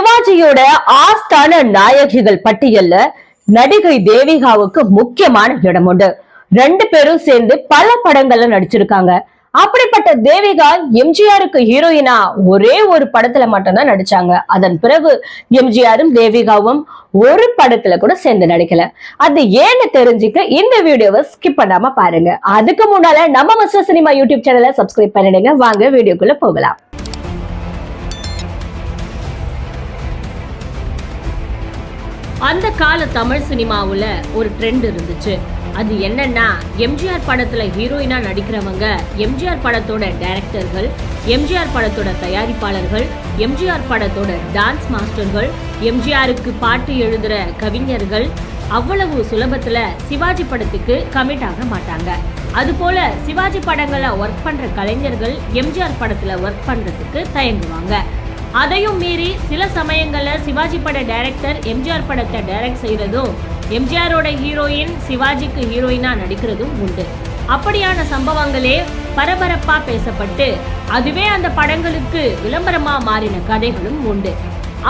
சிவாஜியோட ஆஸ்தான நாயகிகள் பட்டியல்ல நடிகை தேவிகாவுக்கு முக்கியமான இடம் உண்டு. ரெண்டு பேரும் சேர்ந்து பல படங்கள்ல நடிச்சிருக்காங்க. அப்படிப்பட்ட தேவிகா எம்ஜிஆருக்கு ஹீரோயினா ஒரே ஒரு படத்துல மட்டும்தான் நடிச்சாங்க. அதன் பிறகு எம்ஜிஆரும் தேவிகாவும் ஒரு படத்துல கூட சேர்ந்து நடிக்கல. அது ஏன்னு தெரிஞ்சுக்க இந்த வீடியோவை ஸ்கிப் பண்ணாம பாருங்க. அதுக்கு முன்னால நம்ம மஸ்டர் சினிமா யூடியூப் சேனலை சப்ஸ்கிரைப் பண்ணிடுங்க. வாங்க வீடியோக்குள்ள போகலாம். அந்த கால தமிழ் சினிமாவுல ஒரு ட்ரெண்ட் இருந்துச்சு. அது என்னன்னா எம்ஜிஆர் படத்துல ஹீரோயினா நடிக்கிறவங்க எம்ஜிஆர் படத்தோட டைரக்டர்கள் எம்ஜிஆர் படத்தோட தயாரிப்பாளர்கள் எம்ஜிஆர் படத்தோட டான்ஸ் மாஸ்டர்கள் எம்ஜிஆருக்கு பாட்டு எழுதுற கவிஞர்கள் அவ்வளவு சுலபத்துல சிவாஜி படத்துக்கு கமிட் ஆக மாட்டாங்க. அது போல சிவாஜி படங்களை ஒர்க் பண்ற கலைஞர்கள் எம்ஜிஆர் படத்துல ஒர்க் பண்றதுக்கு தயங்குவாங்க. அதையும் மீறி சில சமயங்களில் சிவாஜி பட டைரக்டர் எம்ஜிஆர் படத்தை டைரக்ட் செய்கிறதும் எம்ஜிஆரோட ஹீரோயின் சிவாஜிக்கு ஹீரோயினாக நடிக்கிறதும் உண்டு. அப்படியான சம்பவங்களே பரபரப்பா பேசப்பட்டு அதுவே அந்த படங்களுக்கு விளம்பரமா மாறின கதைகளும் உண்டு.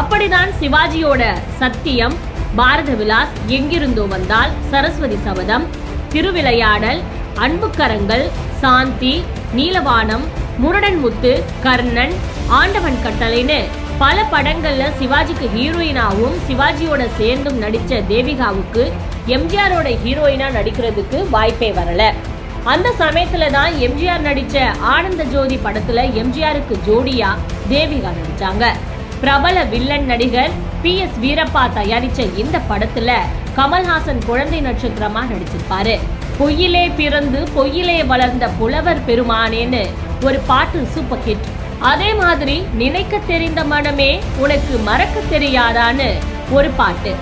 அப்படிதான் சிவாஜியோட சத்தியம் பாரத விலாஸ் எங்கிருந்தோ வந்தால் சரஸ்வதி சபதம் திருவிளையாடல் அன்புக்கரங்கள் சாந்தி நீலவானம் முரடன் முத்து கர்ணன் ஆண்டவன் கட்டளைன்னு பல படங்கள்ல சிவாஜிக்கு ஹீரோயினாவும் சிவாஜியோட சேர்ந்தும் நடிச்ச தேவிகாவுக்கு எம்ஜிஆரோட ஹீரோயினா நடிக்கிறதுக்கு வாய்ப்பே வரல. அந்த சமயத்துல தான் எம்ஜிஆர் நடிச்ச ஆனந்த ஜோதி படத்துல எம்ஜிஆருக்கு ஜோடியா தேவிகா நடிச்சாங்க. பிரபல வில்லன் நடிகர் பி எஸ் வீரப்பா தயாரிச்ச இந்த படத்துல கமல்ஹாசன் குழந்தை நட்சத்திரமா நடிச்சிருப்பாரு. பொய்யிலே பிறந்து பொய்யிலே வளர்ந்த புலவர் பெருமானேன்னு ஒரு பாட்டு சூப்பர் ஹிட் அதே மாதிரி நினைக்க தெரிந்த மனமே உனக்கு மறக்க தெரியாதான்னு ஒரு பாட்டு.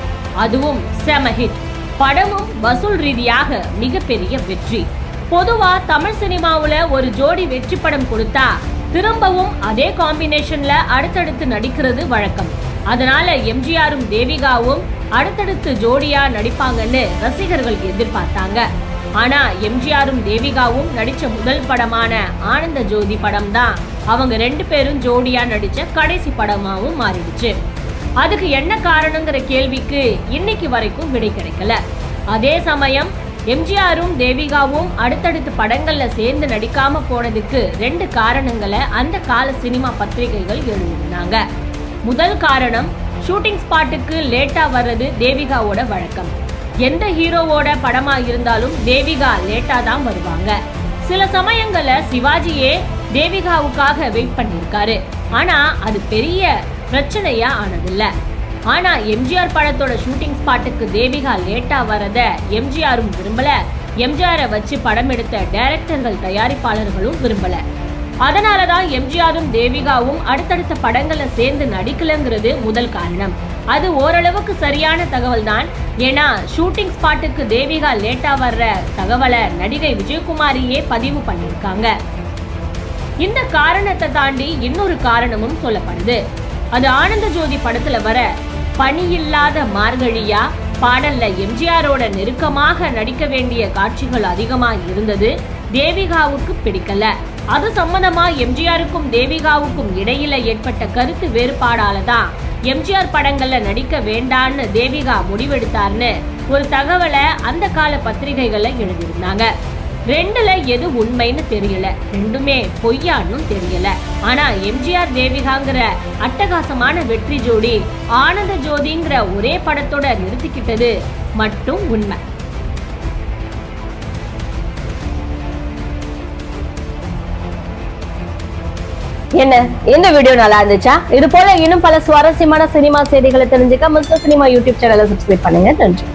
அதுவும் செம ஹிட் படமும் வசூல் ரீதியாக மிகப்பெரிய வெற்றி. பொதுவா தமிழ் சினிமாவுல ஒரு ஜோடி வெற்றி படம் கொடுத்தா திரும்பவும் அதே காம்பினேஷன்ல அடுத்தடுத்து நடிக்கிறது வழக்கம். அதனால எம்ஜிஆரும் தேவிகாவும் அடுத்தடுத்து ஜோடியா நடிப்பாங்கன்னு ரசிகர்கள் எதிர்பார்த்தாங்க. ஆனா எம்ஜிஆரும் தேவிகாவும் நடிச்ச முதல் படமான ஆனந்த ஜோதி படம் தான் அவங்க ரெண்டு பேரும் ஜோடியா நடிச்ச கடைசி படமாவும் மாறிடுச்சு. அதுக்கு என்ன காரணங்கிற கேள்விக்கு இன்னைக்கு வரைக்கும் விடை கிடைக்கல. அதே சமயம் எம்ஜிஆரும் தேவிகாவும் அடுத்தடுத்து படங்கள்ல சேர்ந்து நடிக்காம போனதுக்கு ரெண்டு காரணங்களை அந்த கால சினிமா பத்திரிகைகள் எழுதியிருந்தாங்க. முதல் காரணம் ஷூட்டிங் ஸ்பாட்டுக்கு லேட்டா வர்றது தேவிகாவோட வழக்கம். எந்த ஹீரோவோட படமா இருந்தாலும் தேவிகா லேட்டா தான் வருவாங்க. சில சமயங்கள்ல சிவாஜியே தேவிகாவுக்காக வெயிட் பண்ணியிருக்காரு ஆனா அது பெரிய பிரச்சனையா ஆனதில்ல. ஆனா எம்ஜிஆர் படத்தோட ஷூட்டிங் ஸ்பாட்டுக்கு தேவிகா லேட்டா வரத எம்ஜிஆரும் விரும்பல. எம்ஜிஆரை வச்சு படம் எடுத்த டைரக்டர்கள் தயாரிப்பாளர்களும் விரும்பல. அதனாலதான் எம்ஜிஆரும் தேவிகாவும் அடுத்தடுத்த படங்கள்ல சேர்ந்து நடிக்கலங்கிறது முதல் காரணம். அது ஓரளவுக்கு சரியான தகவல் தான் ஏன்னா ஷூட்டிங் ஸ்பாட்டுக்கு தேவிகா லேட்டா வர்ற தகவலை நடிகை விஜயகுமாரியே பதிவு பண்ணியிருக்காங்க இந்த காரணத்தை தாண்டி இன்னொரு காரணமும் சொல்லப்படுது. அது ஆனந்த ஜோதி படத்துல வர பணியில்லாத மார்கழியா பாடல்ல எம்ஜிஆரோட நெருக்கமாக நடிக்க வேண்டிய காட்சிகள் அதிகமா இருந்தது தேவிகாவுக்கு பிடிக்கல. அது சம்பந்தமா எம்ஜிஆருக்கும் தேவிகாவுக்கும் இடையில ஏற்பட்ட கருத்து வேறுபாடால தான் எம்ஜிஆர் படங்கள்ல நடிக்க வேண்டான்னு தேவிகா முடிவெடுத்தார்னு ஒரு தகவலை அந்த கால பத்திரிகைகள்ல எழுதியிருந்தாங்க. ரெண்டுல எது உண்மைன்னு தெரியல. ரெண்டுமே பொய்யான்னு தெரியல. ஆனா எம்ஜிஆர் தேவிகாங்கிற அட்டகாசமான வெற்றி ஜோடி ஆனந்த ஜோதிங்கிற ஒரே படத்தோட நிறுத்திக்கிட்டது மட்டும் உண்மை. என்ன? இந்த வீடியோ நல்லா இருந்துச்சா? இது போல இன்னும் பல சுவாரஸ்யமான சினிமா செய்திகளை தெரிஞ்சுக்க மிஸ்டர் சினிமா யூடியூப் சேனலை சப்ஸ்கிரைப் பண்ணுங்க. நன்றி.